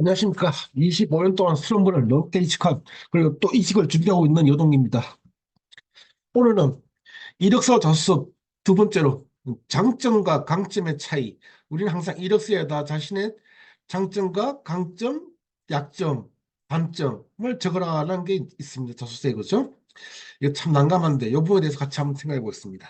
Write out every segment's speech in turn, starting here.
안녕하십니까. 25년 동안 수능부를 넘게 이직한, 그리고 또 이직을 준비하고 있는 여동입니다. 오늘은 이력서 자소서 두 번째로 장점과 강점의 차이. 우리는 항상 이력서에다 자신의 장점과 강점, 약점, 단점을 적어라는 게 있습니다. 자소서에 그죠? 이거 참 난감한데 이 부분에 대해서 같이 한번 생각해 보겠습니다.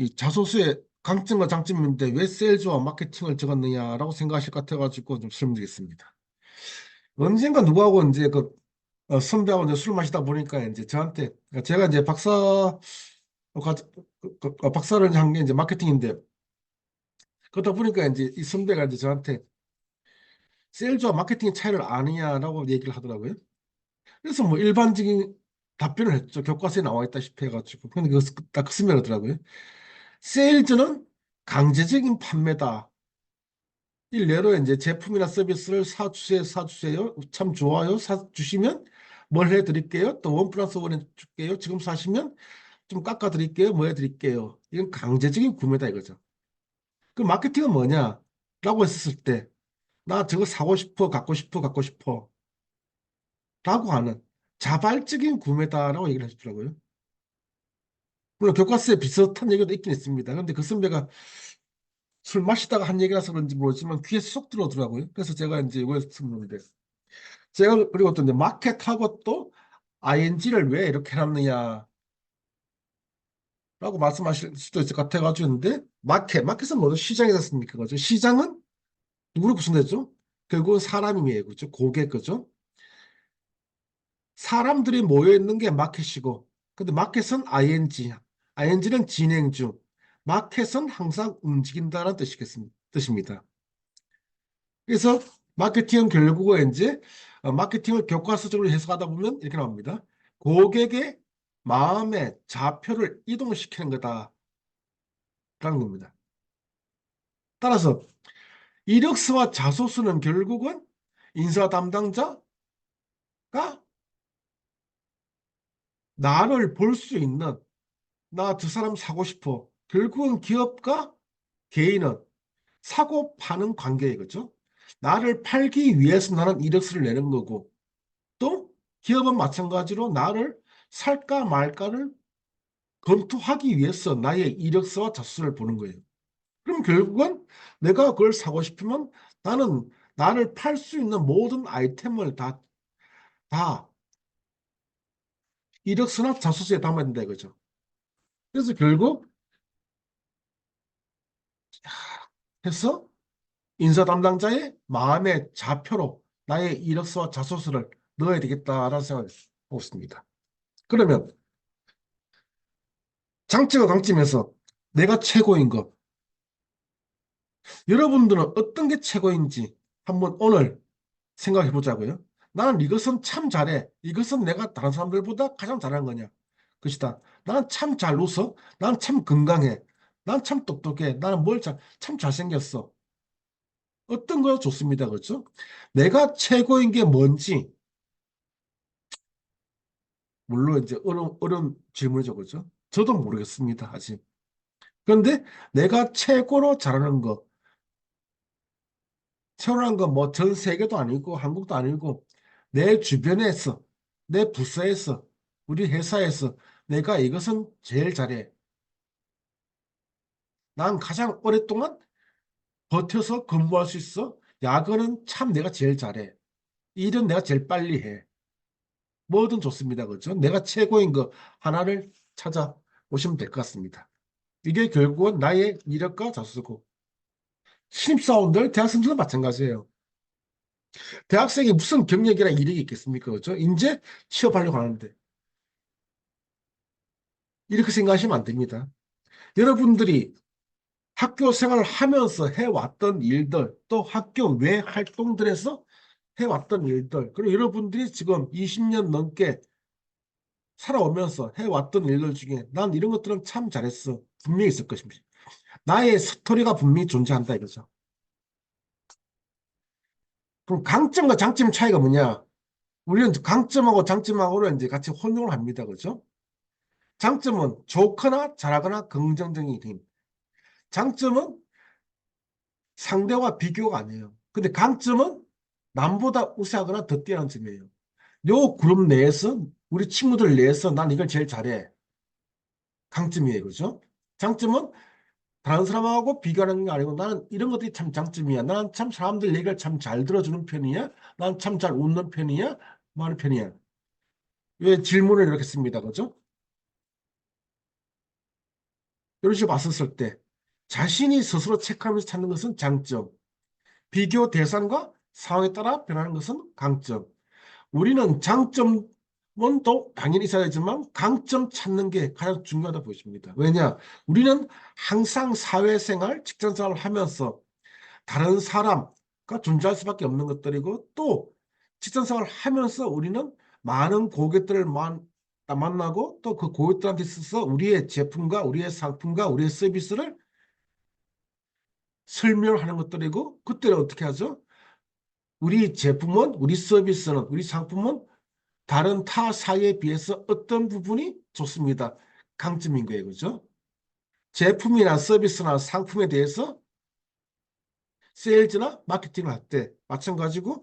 이 자소서에 강점과 장점인데 왜 세일즈와 마케팅을 적었느냐라고 생각하실 것 같아가지고 좀 설명드리겠습니다. 언젠가 누구하고 이제 그 어, 선배하고 이제 술 마시다 보니까 이제 저한테 그러니까 제가 이제 박사 어, 가- 그- 그- 어, 박사를 한 게 이제 마케팅인데 그러다 보니까 이제 이 선배가 이제 저한테 세일즈와 마케팅의 차이를 아느냐라고 얘기를 하더라고요. 그래서 뭐 일반적인 답변을 했죠. 교과서에 나와 있다시피 해가지고. 근데 그, 딱그 선배가 더라고요 세일즈는 강제적인 판매다. 일례로 이제 제품이나 서비스를 사주세요, 사주세요. 참 좋아요. 사주시면 뭘 해드릴게요. 또 원 플러스 원 해줄게요. 지금 사시면 좀 깎아드릴게요. 뭐 해드릴게요. 이건 강제적인 구매다 이거죠. 그 마케팅은 뭐냐? 라고 했을 때, 나 저거 사고 싶어, 갖고 싶어, 갖고 싶어. 라고 하는 자발적인 구매다라고 얘기를 해주더라고요. 물론 교과서에 비슷한 얘기도 있긴 있습니다. 그런데 그 선배가 술 마시다가 한 얘기라서 그런지 모르지만 귀에 쏙 들어오더라고요. 그래서 제가 이제 이걸 듣는데 제가 그리고 또 이제 마켓하고 또 ing를 왜 이렇게 해놨느냐 라고 말씀하실 수도 있을 것 같아가지고 근데 마켓, 마켓은 뭐죠? 시장이 됐습니까? 그죠? 시장은 누구를 구성되죠? 결국은 사람이에요. 그죠? 고객, 그죠? 사람들이 모여 있는 게 마켓이고 근데 마켓은 ing, ing는 진행 중 마켓은 항상 움직인다는 뜻이겠습니다. 뜻입니다. 그래서 마케팅은 결국은 이제 어, 마케팅을 교과서적으로 해석하다 보면 이렇게 나옵니다. 고객의 마음의 좌표를 이동시키는 거다. 라는 겁니다. 따라서 이력서와 자소서는 결국은 인사 담당자가 나를 볼 수 있는 나저 사람 사고 싶어. 결국은 기업과 개인은 사고 파는 관계이거죠. 나를 팔기 위해서 나는 이력서를 내는 거고 또 기업은 마찬가지로 나를 살까 말까를 검토하기 위해서 나의 이력서와 자소서를 보는 거예요. 그럼 결국은 내가 그걸 사고 싶으면 나는 나를 팔 수 있는 모든 아이템을 다, 다 이력서나 자소서에 담아야 된다 이거죠. 그래서 결국 해서 인사 담당자의 마음의 좌표로 나의 이력서와 자소서를 넣어야 되겠다라는 생각을 하고 있습니다. 그러면 장점과 강점에서 내가 최고인 것 여러분들은 어떤 게 최고인지 한번 오늘 생각해 보자고요. 나는 이것은 참 잘해. 이것은 내가 다른 사람들보다 가장 잘하는 거냐. 것이다. 나는 참 잘 웃어. 나는 참 건강해. 나는 참 똑똑해. 나는 뭘 잘, 참 잘생겼어. 어떤 거 좋습니다. 그렇죠? 내가 최고인 게 뭔지 물론 이제 어려운, 어려운 질문이죠. 그렇죠? 저도 모르겠습니다. 아직. 그런데 내가 최고로 잘하는 거 최고라는 건뭐 전 세계도 아니고 한국도 아니고 내 주변에서 내 부서에서 우리 회사에서 내가 이것은 제일 잘해. 난 가장 오랫동안 버텨서 근무할 수 있어. 야근은 참 내가 제일 잘해. 일은 내가 제일 빨리 해. 뭐든 좋습니다. 그렇죠? 내가 최고인 거 하나를 찾아 오시면 될 것 같습니다. 이게 결국은 나의 이력과 자소서고 신입사원들, 대학생들도 마찬가지예요. 대학생이 무슨 경력이나 이력이 있겠습니까? 그렇죠? 이제 취업하려고 하는데 이렇게 생각하시면 안 됩니다. 여러분들이 학교 생활을 하면서 해왔던 일들, 또 학교 외 활동들에서 해왔던 일들, 그리고 여러분들이 지금 20년 넘게 살아오면서 해왔던 일들 중에 난 이런 것들은 참 잘했어. 분명히 있을 것입니다. 나의 스토리가 분명히 존재한다 이거죠. 그럼 강점과 장점 차이가 뭐냐? 우리는 강점하고 장점하고를 이제 같이 혼용을 합니다. 그렇죠? 장점은 좋거나 잘하거나 긍정적인 힘. 장점은 상대와 비교가 아니에요. 근데 강점은 남보다 우세하거나 더 뛰어난 점이에요. 요 그룹 내에서 우리 친구들 내에서 난 이걸 제일 잘해. 강점이에요. 그죠? 장점은 다른 사람하고 비교하는 게 아니고 나는 이런 것들이 참 장점이야. 나는 참 사람들 얘기를 참 잘 들어주는 편이야. 난 참 잘 웃는 편이야. 뭐 하는 편이야. 왜 질문을 이렇게 씁니다. 그죠? 이런 식으로 봤었을 때 자신이 스스로 체크하면서 찾는 것은 장점. 비교 대상과 상황에 따라 변하는 것은 강점. 우리는 장점은 또 당연히 있어야 되지만 강점 찾는 게 가장 중요하다 보십니다. 왜냐? 우리는 항상 사회생활, 직장생활을 하면서 다른 사람과 존재할 수밖에 없는 것들이고 또 직장생활을 하면서 우리는 많은 고객들을 만, 만나고 또 그 고객들한테 있어서 우리의 제품과 우리의 상품과 우리의 서비스를 설명하는 것들이고 그때는 어떻게 하죠? 우리 제품은 우리 서비스는 우리 상품은 다른 타 사회에 비해서 어떤 부분이 좋습니다. 강점인 거예요. 그죠? 제품이나 서비스나 상품에 대해서 세일즈나 마케팅을 할 때 마찬가지고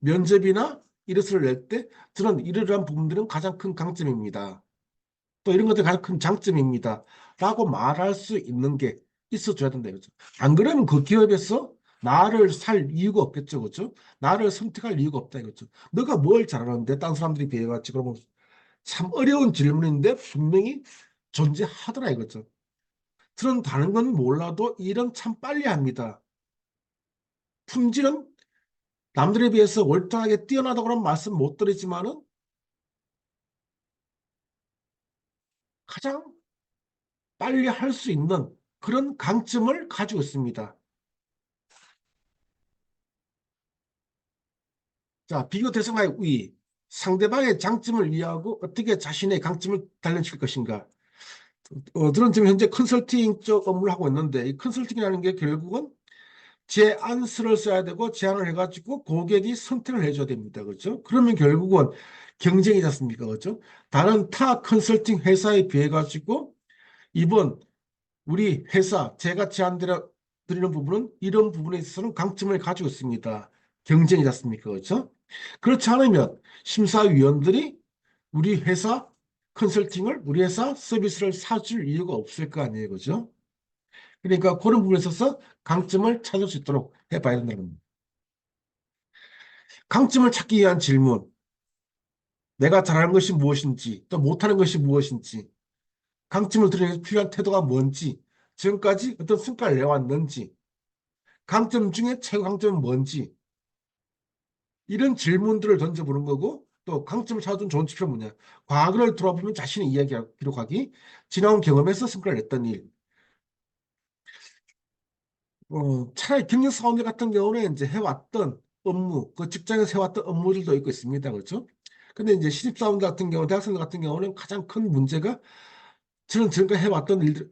면접이나 이력서를 낼 때 저는 이러한 부분들은 가장 큰 강점입니다. 또 이런 것들이 가장 큰 장점입니다. 라고 말할 수 있는 게 있어줘야 된다 이거죠. 안 그러면 그 기업에서 나를 살 이유가 없겠죠, 그렇죠? 나를 선택할 이유가 없다 이거죠. 너가 뭘 잘하는데 딴 사람들이 비해봤지 그러면 참 어려운 질문인데 분명히 존재하더라 이거죠. 저는 다른 건 몰라도 일은 참 빨리 합니다. 품질은 남들에 비해서 월등하게 뛰어나다고는 말씀 못 드리지만은 가장 빨리 할 수 있는 그런 강점을 가지고 있습니다. 자, 비교 대상과의 우위. 상대방의 장점을 이해하고 어떻게 자신의 강점을 단련시킬 것인가. 어, 저는 지금 현재 컨설팅 쪽 업무를 하고 있는데 이 컨설팅이라는 게 결국은 제안서를 써야 되고 제안을 해가지고 고객이 선택을 해줘야 됩니다. 그렇죠? 그러면 결국은 경쟁이지 않습니까? 그렇죠? 다른 타 컨설팅 회사에 비해 가지고 이번 우리 회사 제가 제안 드리는 부분은 이런 부분에 있어서는 강점을 가지고 있습니다. 경쟁이지 않습니까? 그렇죠? 그렇지 않으면 심사위원들이 우리 회사 컨설팅을 우리 회사 서비스를 사줄 이유가 없을 거 아니에요. 그죠? 그러니까 그런 부분에 있어서 강점을 찾을 수 있도록 해봐야 된다는 겁니다. 강점을 찾기 위한 질문. 내가 잘하는 것이 무엇인지, 또 못하는 것이 무엇인지, 강점을 위해 필요한 태도가 뭔지, 지금까지 어떤 성과를 내왔는지, 강점 중에 최고 강점은 뭔지, 이런 질문들을 던져보는 거고, 또 강점을 찾아준 좋은 지표는 뭐냐. 과거를 돌아보면 자신의 이야기 기록하기, 지나온 경험에서 성과를 냈던 일, 어, 차라리 경력 사원들 같은 경우는 이제 해왔던 업무, 그 직장에서 해왔던 업무들도 있고 있습니다. 그렇죠? 근데 이제 신입사원들 같은 경우, 대학생들 같은 경우는 가장 큰 문제가 저는 지금까지 해왔던 일들,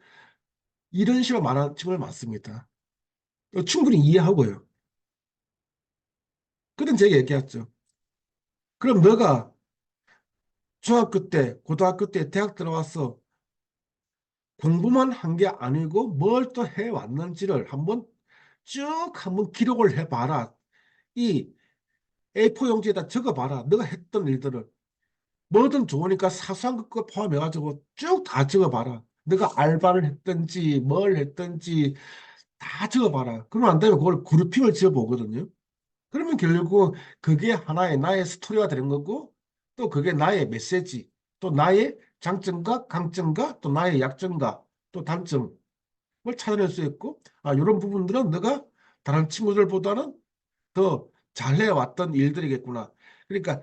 이런 식으로 말하는 친구들 많습니다. 어, 충분히 이해하고요. 그런 제가 얘기했죠. 그럼 너가 중학교 때, 고등학교 때, 대학 들어와서 공부만 한 게 아니고 뭘 또 해왔는지를 한번 쭉 한번 기록을 해봐라. 이 A4 용지에다 적어봐라. 너가 했던 일들을. 뭐든 좋으니까 사소한 것과 포함해가지고 쭉 다 적어봐라. 너가 알바를 했든지 뭘 했든지 다 적어봐라. 그러면 안 되면 그걸 그룹핑을 지어보거든요. 그러면 결국 그게 하나의 나의 스토리가 되는 거고 또 그게 나의 메시지 또 나의 장점과 강점과 또 나의 약점과 또 단점을 찾아낼 수 있고 아 이런 부분들은 너가 다른 친구들보다는 더 잘해왔던 일들이겠구나. 그러니까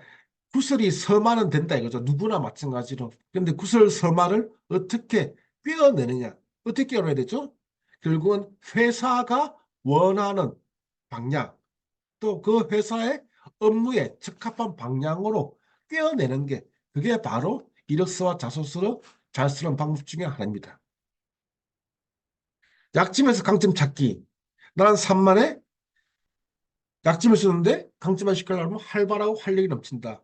구설이 서만은 된다 이거죠. 누구나 마찬가지로. 그런데 구설 서만을 어떻게 꿰어내느냐. 어떻게 꿰어내야 되죠? 결국은 회사가 원하는 방향 또 그 회사의 업무에 적합한 방향으로 꿰어내는 게 그게 바로 자소서로 잘 쓰는 방법 중에 하나입니다. 약점에서 강점 찾기. 나는 산만해. 약점을 쓰는데 강점만 시키려면 활발하고 활력이 넘친다.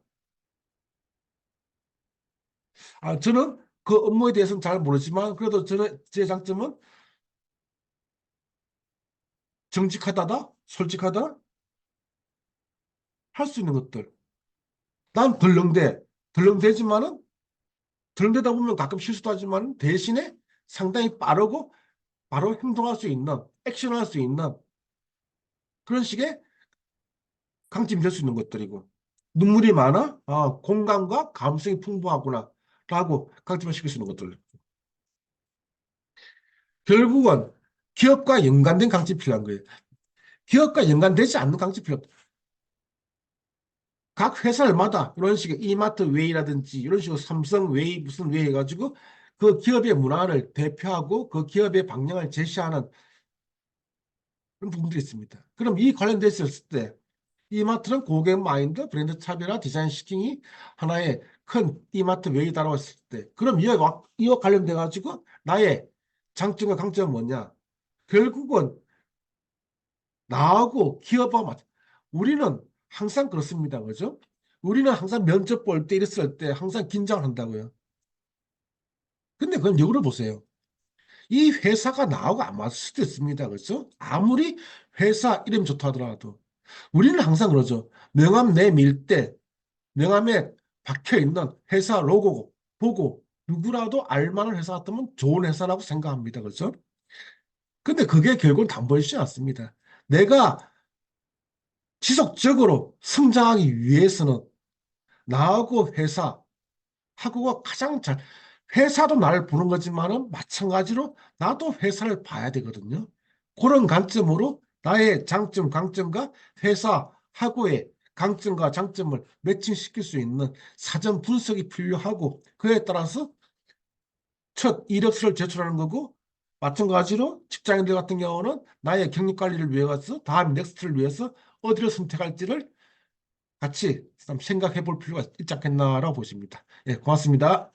아, 저는 그 업무에 대해서는 잘 모르지만 그래도 저는 제 장점은 정직하다다, 솔직하다, 할 수 있는 것들. 난 덜렁대, 덜렁대지만은 덜렁대다 보면 가끔 실수도 하지만 대신에 상당히 빠르고 바로 행동할 수 있는, 액션할 수 있는 그런 식의 강점이 될 수 있는 것들이고 눈물이 많아? 아, 공감과 감성이 풍부하구나 라고 강점화시킬 수 있는 것들. 결국은 기업과 연관된 강점이 필요한 거예요. 기업과 연관되지 않는 강점이 필요 없다. 각 회사마다 이런 식의 이마트 웨이라든지 이런 식으로 삼성 웨이 무슨 웨이 해가지고 그 기업의 문화를 대표하고 그 기업의 방향을 제시하는 그런 부분들이 있습니다. 그럼 이 관련돼서 있을 때 이마트는 고객 마인드, 브랜드 차별화, 디자인 시킹이 하나의 큰 이마트 웨이다라고 했을 때 그럼 이와, 이와 관련돼 가지고 나의 장점과 강점은 뭐냐? 결국은 나하고 기업하고 맞 우리는 항상 그렇습니다. 그죠? 우리는 항상 면접 볼 때 이랬을 때 항상 긴장을 한다고요. 근데 그건 역으로 보세요. 이 회사가 나하고 안 맞을 수도 있습니다. 그렇죠? 아무리 회사 이름 좋다 하더라도 우리는 항상 그러죠. 명함 내밀 때 명함에 박혀 있는 회사 로고 보고 누구라도 알만한 회사 같으면 좋은 회사라고 생각합니다. 그렇죠? 근데 그게 결국은 담보이지 않습니다. 내가 지속적으로 성장하기 위해서는 나하고 회사 하고가 가장 잘 회사도 나를 보는 거지만은 마찬가지로 나도 회사를 봐야 되거든요. 그런 관점으로 나의 장점, 강점과 회사하고의 강점과 장점을 매칭시킬 수 있는 사전 분석이 필요하고 그에 따라서 첫 이력서를 제출하는 거고 마찬가지로 직장인들 같은 경우는 나의 경력 관리를 위해서 다음 넥스트를 위해서 어디를 선택할지를 같이 생각해 볼 필요가 있지 않겠나라고 보십니다. 예, 고맙습니다.